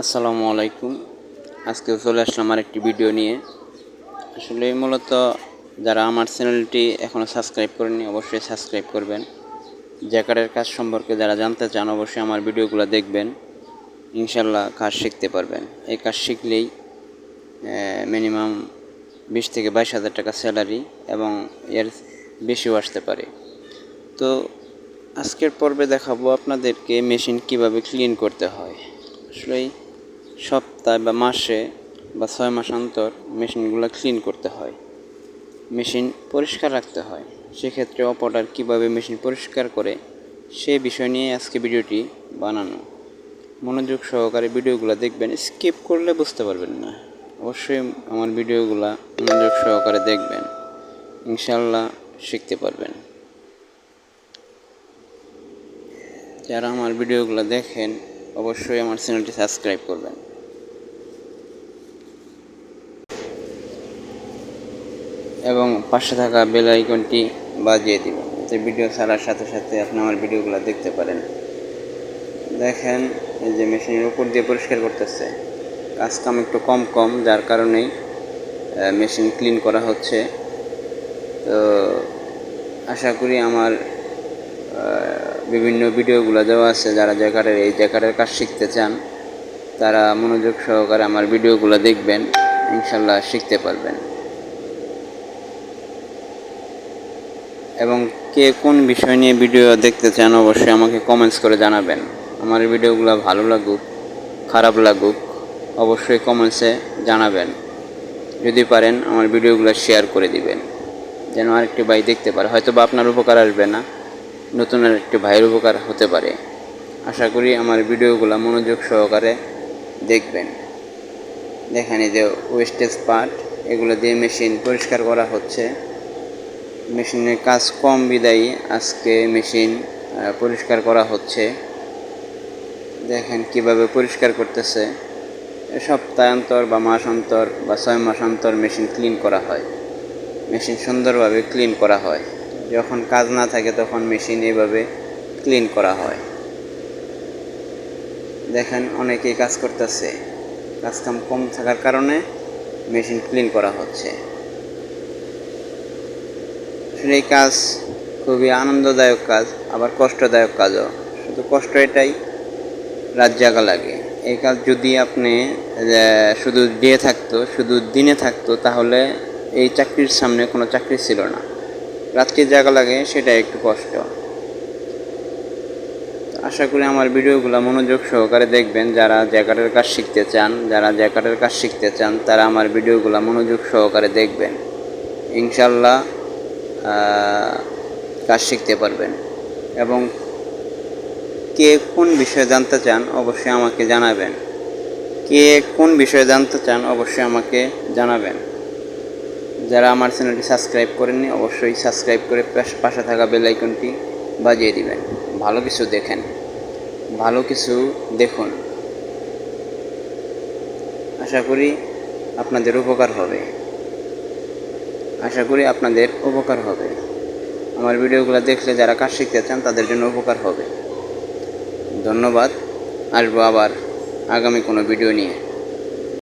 আসসালামু আলাইকুম। আজকে চলে আসলাম আর একটি ভিডিও নিয়ে। আসলে মূলত যারা আমার চ্যানেলটি এখনও সাবস্ক্রাইব করেনি অবশ্যই সাবস্ক্রাইব করবেন। জ্যাকারের কাজ সম্পর্কে যারা জানতে চান, অবশ্যই আমার ভিডিওগুলো দেখবেন। ইনশাল্লাহ কাজ শিখতে পারবেন। এই কাজ শিখলেই মিনিমাম বিশ থেকে বাইশ হাজার টাকা স্যালারি এবং এর বেশিও আসতে পারে। তো আজকের পর্বে দেখাবো আপনাদেরকে মেশিন কীভাবে ক্লিন করতে হয়। আসলে সপ্তাহে বা মাসে বা ছয় মাস অন্তর মেশিনগুলো ক্লিন করতে হয়। মেশিন পরিষ্কার রাখতে হয়। সেক্ষেত্রে অপারেটর কীভাবে মেশিন পরিষ্কার করে, সে বিষয় নিয়ে আজকে ভিডিওটি বানানো। মনোযোগ সহকারে ভিডিওগুলো দেখবেন। স্কিপ করলে বুঝতে পারবেন না। অবশ্যই আমার ভিডিওগুলো মনোযোগ সহকারে দেখবেন। ইনশাল্লাহ শিখতে পারবেন। যারা আমার ভিডিওগুলো দেখেন অবশ্যই আমার চ্যানেলটি সাবস্ক্রাইব করবেন। এবং পাশে থাকা বেল আইকনটি বাজিয়ে দিবেন, যাতে ভিডিও ছাড়ার সাথে সাথে আপনি আমার ভিডিওগুলো দেখতে পারেন। দেখেন, এই যে মেশিনের উপর দিয়ে পরিষ্কার করতেছে। কাজ কাম একটু কম কম, যার কারণেই মেশিন ক্লিন করা হচ্ছে। তো, আশা করি আমার বিভিন্ন ভিডিওগুলো দেওয়া আছে, যারা জ্যাকারের এই জ্যাকারের কাজ শিখতে চান, তারা মনোযোগ সহকারে আমার ভিডিওগুলো দেখবেন ইনশাল্লাহ শিখতে পারবেন। এবং কে কোন বিষয় নিয়ে ভিডিও দেখতে চান, অবশ্যই আমাকে কমেন্টস করে জানাবেন। আমার ভিডিওগুলো ভালো লাগুক, খারাপ লাগুক, অবশ্যই কমেন্টসে জানাবেন। যদি পারেন, আমার ভিডিওগুলো শেয়ার করে দিবেন, যেন আরেকটি ভাই দেখতে পারে। হয়তো বা আপনার উপকার আসবে না। নতুন একটি ভাইয়ের উপকার হতে পারে। আশা করি আমার ভিডিওগুলো মনোযোগ সহকারে দেখবেন। দেখেন এই যে ওয়েস্টেজ পার্ট এগুলো দিয়ে মেশিন পরিষ্কার করা হচ্ছে। মেশিনের কাজ কম বিদায়ী, আজকে মেশিন পরিষ্কার করা হচ্ছে। দেখেন কীভাবে পরিষ্কার করতেছে। সপ্তাহান্তর বা মাস অন্তর বা ছয় মাস অন্তর মেশিন ক্লিন করা হয়। মেশিন সুন্দরভাবে ক্লিন করা হয়। যখন কাজ না থাকে তখন মেশিন এইভাবে ক্লিন করা হয়। দেখেন অনেকেই কাজ করতেছে কাজকাম কম থাকার কারণে মেশিন ক্লিন করা হচ্ছে। এই কাজ খুবই আনন্দদায়ক কাজ, আবার কষ্টদায়ক কাজও। শুধু কষ্ট এটাই, রাত জাগা লাগে। এই কাজ যদি আপনি শুধু দিয়ে থাকতো, শুধু দিনে থাকতো, তাহলে এই চাকরির সামনে কোনো চাকরি ছিল না। রাত্রি জায়গা লাগে সেটা একটু কষ্ট। আশা করি আমার ভিডিওগুলো মনোযোগ সহকারে দেখবেন। যারা জ্যাকারের কাজ শিখতে চান, যারা জ্যাকারের কাজ শিখতে চান, তারা আমার ভিডিওগুলো মনোযোগ সহকারে দেখবেন। ইনশাল্লাহ কাজ শিখতে পারবেন। এবং কে কোন বিষয়ে জানতে চান, অবশ্যই আমাকে জানাবেন। কে কোন বিষয়ে জানতে চান, অবশ্যই আমাকে জানাবেন। যারা আমার চ্যানেলটি সাবস্ক্রাইব করেননি, অবশ্যই সাবস্ক্রাইব করে পাশে থাকা বেলাইকনটি বাজিয়ে দিবেন। ভালো কিছু দেখেন, ভালো কিছু দেখুন। আশা করি আপনাদের উপকার হবে। আশা করি আপনাদের উপকার হবে। আমার ভিডিওগুলো দেখলে যারা কাজ শিখতে চান, তাদের জন্য উপকার হবে। ধন্যবাদ, আসব আবার আগামী কোনো ভিডিও নিয়ে।